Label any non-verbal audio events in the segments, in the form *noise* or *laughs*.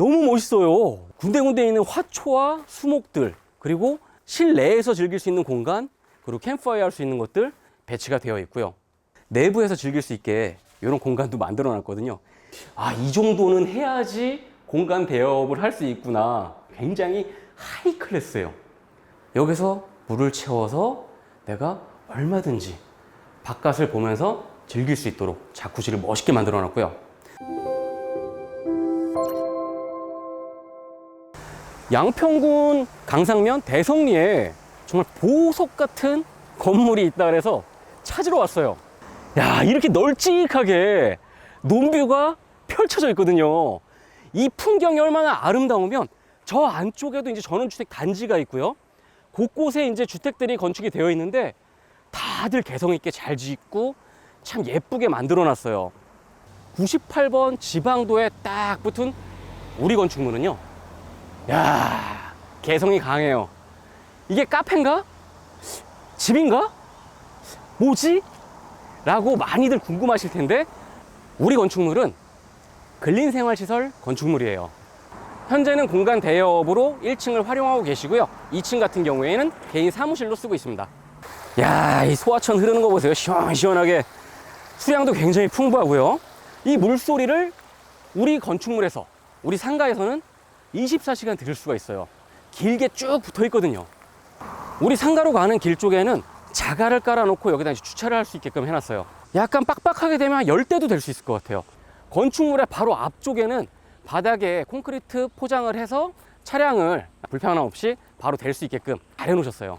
너무 멋있어요. 군데군데 있는 화초와 수목들, 그리고 실내에서 즐길 수 있는 공간, 그리고 캠프파이어 할 수 있는 것들 배치가 되어 있고요. 내부에서 즐길 수 있게 이런 공간도 만들어 놨거든요. 아, 이 정도는 해야지 공간 대여업을 할 수 있구나. 굉장히 하이 클래스예요. 여기서 물을 채워서 내가 얼마든지 바깥을 보면서 즐길 수 있도록 자쿠지를 멋있게 만들어 놨고요. 양평군 강상면 대성리에 정말 보석 같은 건물이 있다 그래서 찾으러 왔어요. 야, 이렇게 널찍하게 논뷰가 펼쳐져 있거든요. 이 풍경이 얼마나 아름다우면 저 안쪽에도 이제 전원주택 단지가 있고요. 곳곳에 이제 주택들이 건축이 되어 있는데 다들 개성 있게 잘 짓고 참 예쁘게 만들어 놨어요. 98번 지방도에 딱 붙은 우리 건축물은요. 야, 개성이 강해요. 이게 카페인가? 집인가? 뭐지? 라고 많이들 궁금하실 텐데 우리 건축물은 근린생활시설 건축물이에요. 현재는 공간 대여업으로 1층을 활용하고 계시고요. 2층 같은 경우에는 개인 사무실로 쓰고 있습니다. 야, 이 소하천 흐르는 거 보세요. 시원시원하게. 수량도 굉장히 풍부하고요. 이 물소리를 우리 건축물에서, 우리 상가에서는 24시간 들을 수가 있어요. 길게 쭉 붙어 있거든요. 우리 상가로 가는 길 쪽에는 자가를 깔아놓고 여기다 이제 주차를 할 수 있게끔 해놨어요. 약간 빡빡하게 되면 열대도 될 수 있을 것 같아요. 건축물의 바로 앞쪽에는 바닥에 콘크리트 포장을 해서 차량을 불편함 없이 바로 댈 수 있게끔 잘 해놓으셨어요.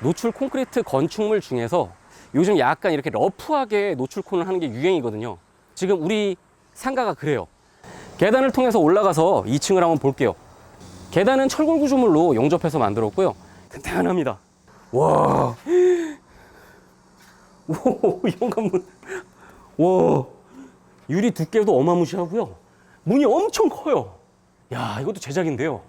노출 콘크리트 건축물 중에서 요즘 약간 이렇게 러프하게 노출콘을 하는 게 유행이거든요. 지금 우리 상가가 그래요. 계단을 통해서 올라가서 2층을 한번 볼게요. 계단은 철골 구조물로 용접해서 만들었고요. 튼튼합니다. 와. *laughs* 오, 현관문. 와. 유리 두께도 어마무시하고요. 문이 엄청 커요. 야, 이것도 제작인데요.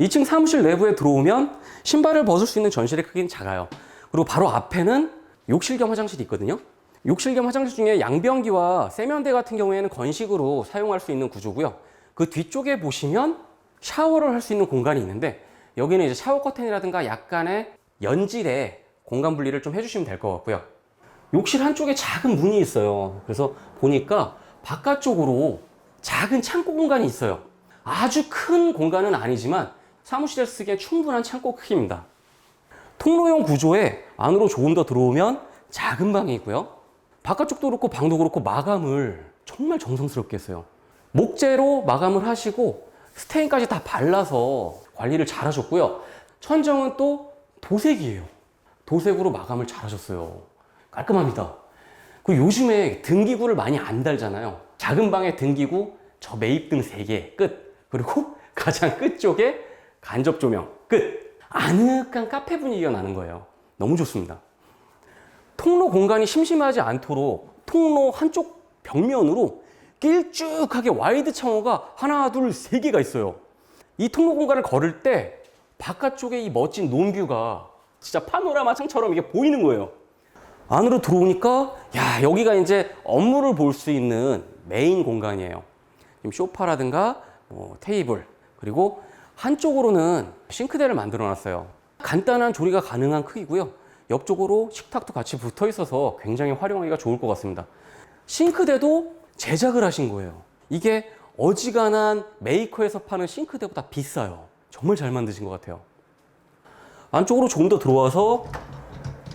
2층 사무실 내부에 들어오면 신발을 벗을 수 있는 전실의 크기는 작아요. 그리고 바로 앞에는 욕실 겸 화장실이 있거든요. 욕실 겸 화장실 중에 양변기와 세면대 같은 경우에는 건식으로 사용할 수 있는 구조고요. 그 뒤쪽에 보시면 샤워를 할 수 있는 공간이 있는데 여기는 이제 샤워 커튼이라든가 약간의 연질의 공간 분리를 좀 해주시면 될 것 같고요. 욕실 한쪽에 작은 문이 있어요. 그래서 보니까 바깥쪽으로 작은 창고 공간이 있어요. 아주 큰 공간은 아니지만 사무실에 쓰기에 충분한 창고 크기입니다. 통로형 구조에 안으로 조금 더 들어오면 작은 방이 있고요. 바깥쪽도 그렇고 방도 그렇고 마감을 정말 정성스럽게 했어요. 목재로 마감을 하시고 스테인까지 다 발라서 관리를 잘 하셨고요. 천정은 또 도색이에요. 도색으로 마감을 잘 하셨어요. 깔끔합니다. 그 요즘에 등기구를 많이 안 달잖아요. 작은 방에 등기구, 저 매입등 3개 끝. 그리고 *laughs* 가장 끝쪽에 간접 조명 끝. 아늑한 카페 분위기가 나는 거예요. 너무 좋습니다. 통로 공간이 심심하지 않도록 통로 한쪽 벽면으로 길쭉하게 와이드 창호가 하나, 둘, 세 개가 있어요. 이 통로 공간을 걸을 때 바깥쪽에 이 멋진 논뷰가 진짜 파노라마 창처럼 이게 보이는 거예요. 안으로 들어오니까 야 여기가 이제 업무를 볼 수 있는 메인 공간이에요. 지금 소파라든가 뭐 테이블 그리고 한쪽으로는 싱크대를 만들어 놨어요. 간단한 조리가 가능한 크기고요. 옆쪽으로 식탁도 같이 붙어 있어서 굉장히 활용하기가 좋을 것 같습니다. 싱크대도 제작을 하신 거예요. 이게 어지간한 메이커에서 파는 싱크대보다 비싸요. 정말 잘 만드신 것 같아요. 안쪽으로 조금 더 들어와서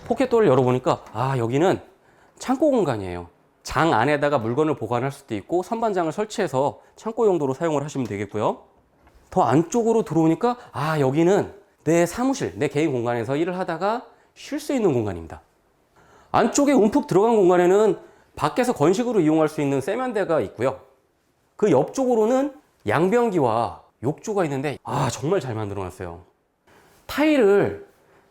포켓도어를 열어보니까 아 여기는 창고 공간이에요. 장 안에다가 물건을 보관할 수도 있고 선반장을 설치해서 창고 용도로 사용을 하시면 되겠고요. 더 안쪽으로 들어오니까 아 여기는 내 사무실, 내 개인 공간에서 일을 하다가 쉴 수 있는 공간입니다. 안쪽에 움푹 들어간 공간에는 밖에서 건식으로 이용할 수 있는 세면대가 있고요. 그 옆쪽으로는 양변기와 욕조가 있는데 아 정말 잘 만들어 놨어요. 타일을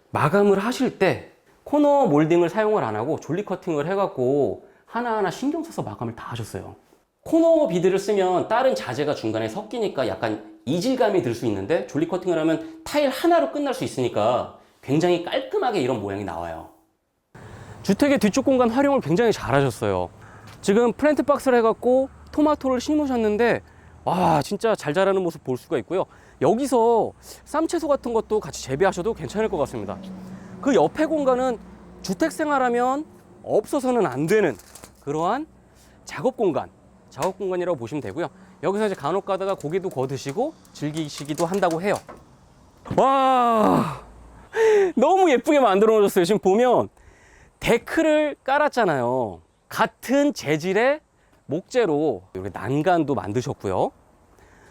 마감을 하실 때 코너 몰딩을 사용을 안 하고 졸리 커팅을 해갖고 하나하나 신경 써서 마감을 다 하셨어요. 코너 비드를 쓰면 다른 자재가 중간에 섞이니까 약간 이질감이 들 수 있는데 졸리 커팅을 하면 타일 하나로 끝날 수 있으니까 굉장히 깔끔하게 이런 모양이 나와요. 주택의 뒤쪽 공간 활용을 굉장히 잘 하셨어요. 지금 플랜트 박스를 해갖고 토마토를 심으셨는데 와 진짜 잘 자라는 모습 볼 수가 있고요. 여기서 쌈채소 같은 것도 같이 재배하셔도 괜찮을 것 같습니다. 그 옆에 공간은 주택 생활하면 없어서는 안 되는 그러한 작업 공간, 작업 공간이라고 보시면 되고요. 여기서 이제 간혹 가다가 고기도 구워 드시고 즐기시기도 한다고 해요. 와 *laughs* 너무 예쁘게 만들어 놓으셨어요. 지금 보면 데크를 깔았잖아요. 같은 재질의 목재로 이렇게 난간도 만드셨고요.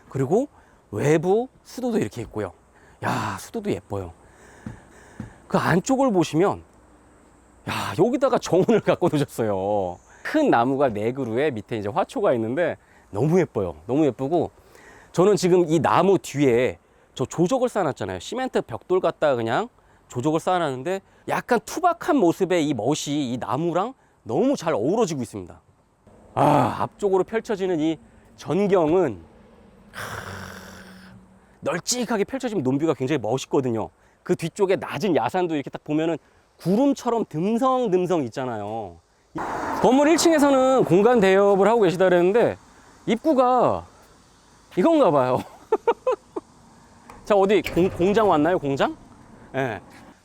그리고 외부 수도도 이렇게 있고요. 야, 수도도 예뻐요. 그 안쪽을 보시면 야, 여기다가 정원을 *laughs* 갖고 놓으셨어요. 큰 나무가 네 그루에 밑에 이제 화초가 있는데 너무 예뻐요. 너무 예쁘고 저는 지금 이 나무 뒤에 저 조적을 쌓아놨잖아요. 시멘트 벽돌 갖다가 그냥 조적을 쌓아놨는데 약간 투박한 모습의 이 멋이 이 나무랑 너무 잘 어우러지고 있습니다. 아, 앞쪽으로 펼쳐지는 이 전경은 널찍하게 펼쳐진 논뷰가 굉장히 멋있거든요. 그 뒤쪽에 낮은 야산도 이렇게 딱 보면은 구름처럼 듬성듬성 있잖아요. 건물 1층에서는 공간 대여를 하고 계시다 그랬는데 입구가 이건가 봐요. 자, 어디 공, 장 왔나요? 공장? 예.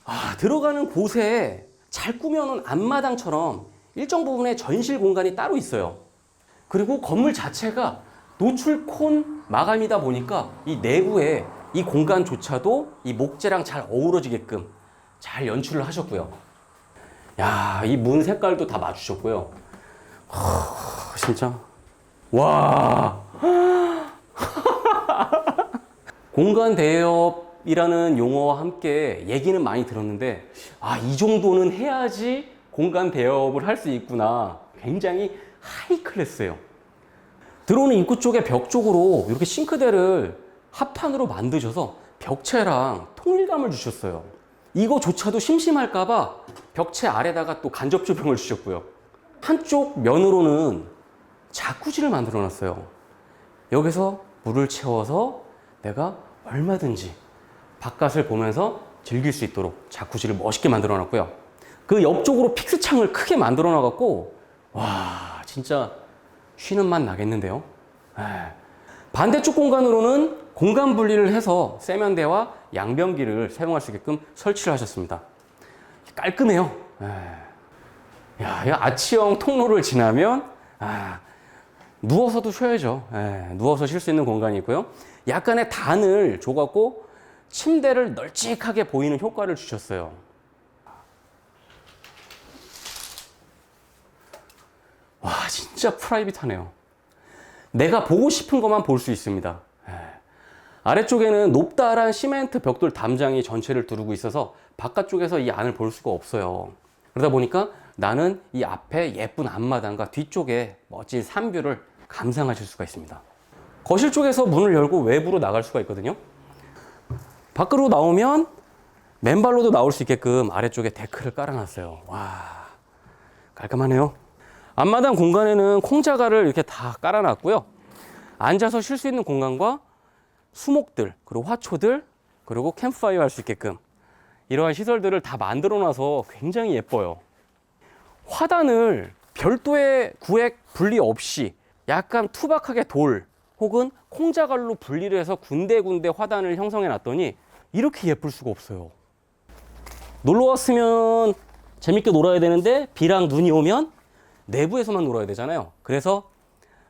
아, 들어가는 곳에 잘 꾸며놓은 앞마당처럼 일정 부분의 전실 공간이 따로 있어요. 그리고 건물 자체가 노출콘 마감이다 보니까 이 내부에 이 공간조차도 이 목재랑 잘 어우러지게끔 잘 연출을 하셨고요. 야, 이 문 색깔도 다 맞추셨고요. 하, 진짜. 와. 공간 대여이라는 용어와 함께 얘기는 많이 들었는데, 아, 이 정도는 해야지 공간 대여를 할수 있구나. 굉장히 하이 클래스예요. 들어오는 입구 쪽에 벽 쪽으로 이렇게 싱크대를 합판으로 만드셔서 벽체랑 통일감을 주셨어요. 이거조차도 심심할까봐 벽체 아래다가 또 간접 조명을 주셨고요. 한쪽 면으로는 자쿠지를 만들어 놨어요. 여기서 물을 채워서 내가 얼마든지 바깥을 보면서 즐길 수 있도록 자쿠지를 멋있게 만들어 놨고요. 그 옆쪽으로 픽스 창을 크게 만들어 놔갖고 와 진짜 쉬는 맛 나겠는데요. 에. 반대쪽 공간으로는 공간 분리를 해서 세면대와 양변기를 사용할 수 있게끔 설치를 하셨습니다. 깔끔해요. 에. 야, 이 아치형 통로를 지나면 아, 누워서도 쉬어야죠. 에, 누워서 쉴 수 있는 공간이 있고요. 약간의 단을 줘갖고 침대를 널찍하게 보이는 효과를 주셨어요. 와 진짜 프라이빗하네요. 내가 보고 싶은 것만 볼 수 있습니다. 예. 아래쪽에는 높다란 시멘트 벽돌 담장이 전체를 두르고 있어서 바깥쪽에서 이 안을 볼 수가 없어요. 그러다 보니까 나는 이 앞에 예쁜 앞마당과 뒤쪽에 멋진 산뷰를 감상하실 수가 있습니다. 거실 쪽에서 문을 열고 외부로 나갈 수가 있거든요. 밖으로 나오면 맨발로도 나올 수 있게끔 아래쪽에 데크를 깔아놨어요. 와, 깔끔하네요. 앞마당 공간에는 콩자갈을 이렇게 다 깔아놨고요. 앉아서 쉴 수 있는 공간과 수목들, 그리고 화초들, 그리고 캠프파이어 할 수 있게끔 이러한 시설들을 다 만들어 놔서 굉장히 예뻐요. 화단을 별도의 구획 분리 없이 약간 투박하게 돌 혹은 콩자갈로 분리를 해서 군데군데 화단을 형성해 놨더니 이렇게 예쁠 수가 없어요. 놀러 왔으면 재밌게 놀아야 되는데 비랑 눈이 오면 내부에서만 놀아야 되잖아요. 그래서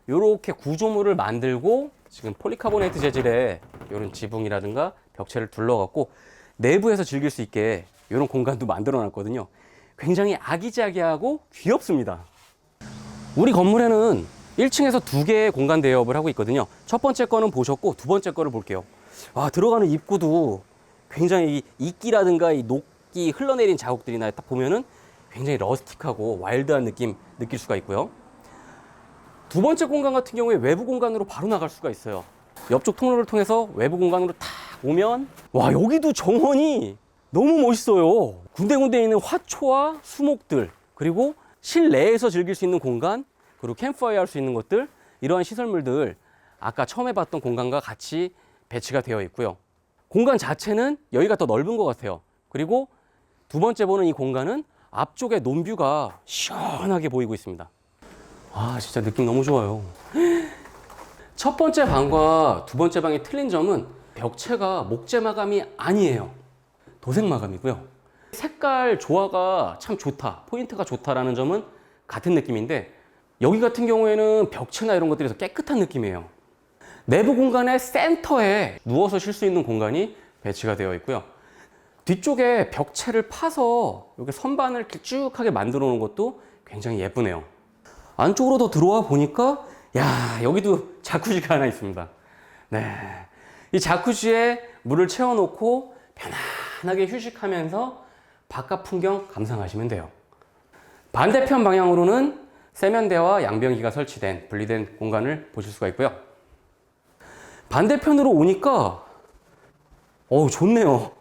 이렇게 구조물을 만들고 지금 폴리카보네이트 재질의 이런 지붕이라든가 벽체를 둘러갖고 내부에서 즐길 수 있게 이런 공간도 만들어 놨거든요. 굉장히 아기자기하고 귀엽습니다. 우리 건물에는 1층에서 두 개의 공간 대여업을 하고 있거든요. 첫 번째 거는 보셨고 두 번째 거를 볼게요. 와, 들어가는 입구도 굉장히 이 이끼라든가 이 녹기 흘러내린 자국들이나 딱 보면은 굉장히 러스틱하고 와일드한 느낌 느낄 수가 있고요. 두 번째 공간 같은 경우에 외부 공간으로 바로 나갈 수가 있어요. 옆쪽 통로를 통해서 외부 공간으로 탁 오면 와 여기도 정원이 너무 멋있어요. 군데군데 있는 화초와 수목들 그리고 실내에서 즐길 수 있는 공간 그리고 캠프파이어 할 수 있는 것들 이러한 시설물들 아까 처음에 봤던 공간과 같이 배치가 되어 있고요. 공간 자체는 여기가 더 넓은 것 같아요. 그리고 두 번째 보는 이 공간은 앞쪽에 논뷰가 시원하게 보이고 있습니다. 아, 진짜 느낌 너무 좋아요. *gasps* 첫 번째 방과 두 번째 방의 틀린 점은 벽체가 목재 마감이 아니에요. 도색 마감이고요. 색깔 조화가 참 좋다, 포인트가 좋다라는 점은 같은 느낌인데 여기 같은 경우에는 벽체나 이런 것들이 더 깨끗한 느낌이에요. 내부 공간의 센터에 누워서 쉴 수 있는 공간이 배치가 되어 있고요. 뒤쪽에 벽체를 파서 여기 선반을 길쭉하게 만들어 놓은 것도 굉장히 예쁘네요. 안쪽으로 더 들어와 보니까 야 여기도 자쿠지가 하나 있습니다. 네, 이 자쿠지에 물을 채워놓고 편안하게 휴식하면서 바깥 풍경 감상하시면 돼요. 반대편 방향으로는 세면대와 양변기가 설치된 분리된 공간을 보실 수가 있고요. 반대편으로 오니까 어우 좋네요.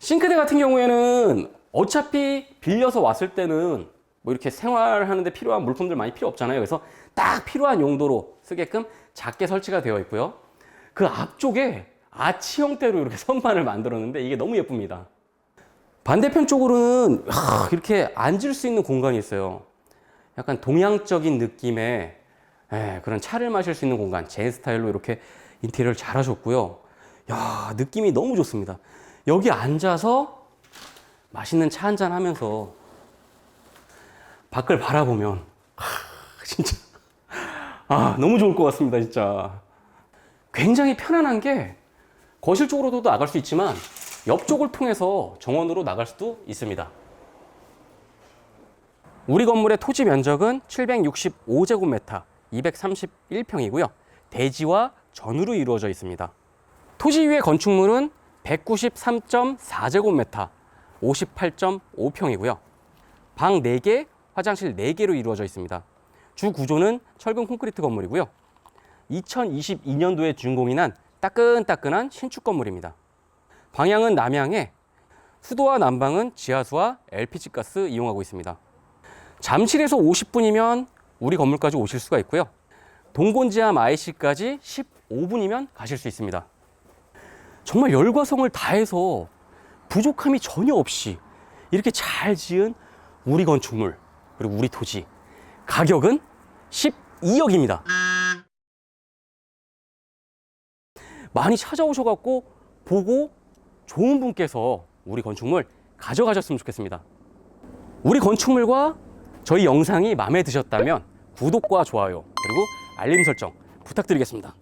싱크대 같은 경우에는 어차피 빌려서 왔을 때는 뭐 이렇게 생활하는데 필요한 물품들 많이 필요 없잖아요. 그래서 딱 필요한 용도로 쓰게끔 작게 설치가 되어 있고요. 그 앞쪽에 아치 형태로 이렇게 *laughs* 선반을 만들었는데 이게 너무 예쁩니다. 반대편 쪽으로는 하, 이렇게 앉을 수 있는 공간이 있어요. 약간 동양적인 느낌의 예, 그런 차를 마실 수 있는 공간, 제 스타일로 이렇게 인테리어를 잘 하셨고요. 야, 느낌이 너무 좋습니다. 여기 앉아서 맛있는 차 한잔 하면서 밖을 바라보면, 하, 진짜, 아, 너무 좋을 것 같습니다, 진짜. 굉장히 편안한 게 거실 쪽으로도 나갈 수 있지만 옆쪽을 통해서 정원으로 나갈 수도 있습니다. 우리 건물의 토지 면적은 765제곱미터, 231평이고요. 대지와 전으로 이루어져 있습니다. 토지 위의 건축물은 193.4제곱미터, 58.5평이고요. 방 4개, 화장실 4개로 이루어져 있습니다. 주 구조는 철근 콘크리트 건물이고요. 2022년도에 준공이 난 따끈따끈한 신축 건물입니다. 방향은 남향에 수도와 난방은 지하수와 LPG 가스 이용하고 있습니다. 잠실에서 50분이면 우리 건물까지 오실 수가 있고요. 동곤지암 IC까지 15분이면 가실 수 있습니다. 정말 열과 성을 다해서 부족함이 전혀 없이 이렇게 잘 지은 우리 건축물 그리고 우리 토지 가격은 12억입니다. 많이 찾아오셔갖고 보고 좋은 분께서 우리 건축물 가져가셨으면 좋겠습니다. 우리 건축물과 저희 영상이 마음에 드셨다면 구독과 좋아요 그리고 알림 설정 부탁드리겠습니다.